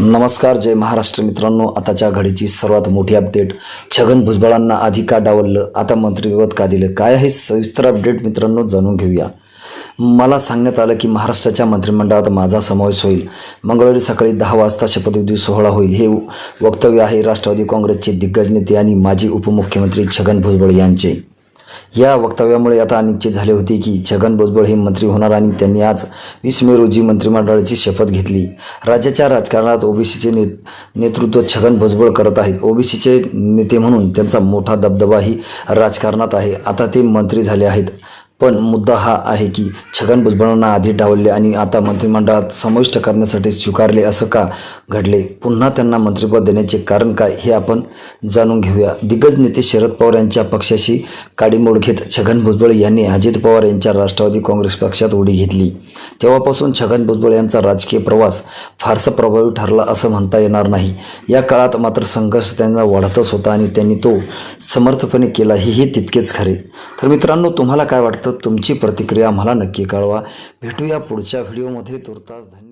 नमस्कार जय महाराष्ट्र मित्रांनो. आताच्या घडीची सर्वात मोठी अपडेट छगन भुजबळांना आधी का डावललं. आता मंत्रिपद का दिलं? काय आहे? सविस्तर अपडेट मित्रांनो जाणून घेऊया. मला सांगण्यात आलं की महाराष्ट्राच्या मंत्रिमंडळात माझा समावेश होईल. मंगळवारी सकाळी दहा वाजता शपथविधी सोहळा होईल. हे वक्तव्य आहे राष्ट्रवादी काँग्रेसचे दिग्गज नेते आणि माजी उपमुख्यमंत्री छगन भुजबळ यांचे. या वक्तव्यामुळे आता निश्चित झाले होते की छगन भुजबळ हे मंत्री होणार आणि त्यांनी आज वीस मे रोजी मंत्रिमंडळाची शपथ घेतली. राज्याच्या राजकारणात ओबीसीचे ने नेतृत्व छगन भुजबळ करत आहेत. ओबीसीचे नेते म्हणून त्यांचा मोठा दबदबाही राजकारणात आहे. आता ते मंत्री झाले आहेत. पण मुद्दा हा आहे की छगन भुजबळांना आधी डावलले आणि आता मंत्रिमंडळात समाविष्ट करण्यासाठी स्वीकारले असं का घडले? पुन्हा त्यांना मंत्रिपद देण्याचे कारण काय हे आपण जाणून घेऊया. दिग्गज नेते शरद पवार यांच्या पक्षाशी काडीमोड घेत छगन भुजबळ यांनी अजित पवार यांच्या राष्ट्रवादी काँग्रेस पक्षात उडी घेतली. तेव्हापासून छगन भुजबळ यांचा राजकीय प्रवास फारसा प्रभावी ठरला असं म्हणता येणार नाही. या काळात मात्र संघर्ष त्यांना वाढतच होता आणि त्यांनी तो समर्थपणे केला हेही तितकेच खरे. तर मित्रांनो तुम्हाला काय वाटतं? तुमची प्रतिक्रिया आम्हाला नक्की कळवा. भेटूया पुढच्या व्हिडिओमध्ये. तुर्तास धन्यवाद.